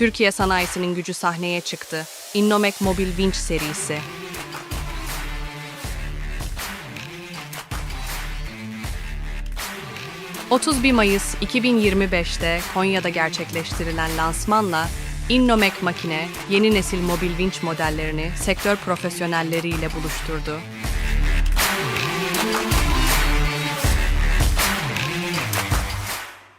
Türkiye sanayisinin gücü sahneye çıktı. Innomek Mobil Vinç serisi. ...31 Mayıs 2025'te Konya'da gerçekleştirilen lansmanla Innomek makine yeni nesil mobil vinç modellerini sektör profesyonelleriyle buluşturdu.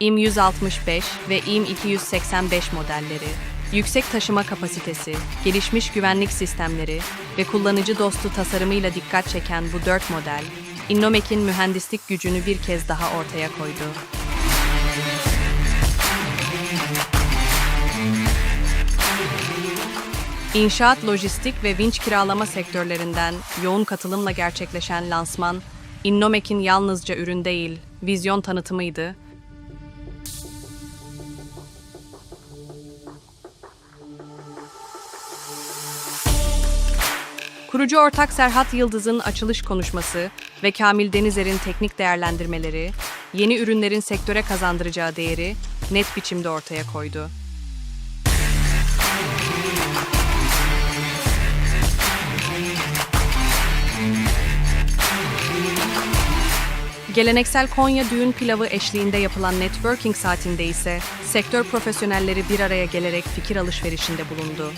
IM 165 ve IM 285 modelleri, yüksek taşıma kapasitesi, gelişmiş güvenlik sistemleri ve kullanıcı dostu tasarımıyla dikkat çeken bu dört model, Innomek'in mühendislik gücünü bir kez daha ortaya koydu. İnşaat, lojistik ve vinç kiralama sektörlerinden yoğun katılımla gerçekleşen lansman, Innomek'in yalnızca ürün değil, vizyon tanıtımıydı Kurucu ortak Serhat Yıldız'ın açılış konuşması ve Kamil Denizer'in teknik değerlendirmeleri, yeni ürünlerin sektöre kazandıracağı değeri net biçimde ortaya koydu. Geleneksel Konya düğün pilavı eşliğinde yapılan networking saatinde ise sektör profesyonelleri bir araya gelerek fikir alışverişinde bulundu.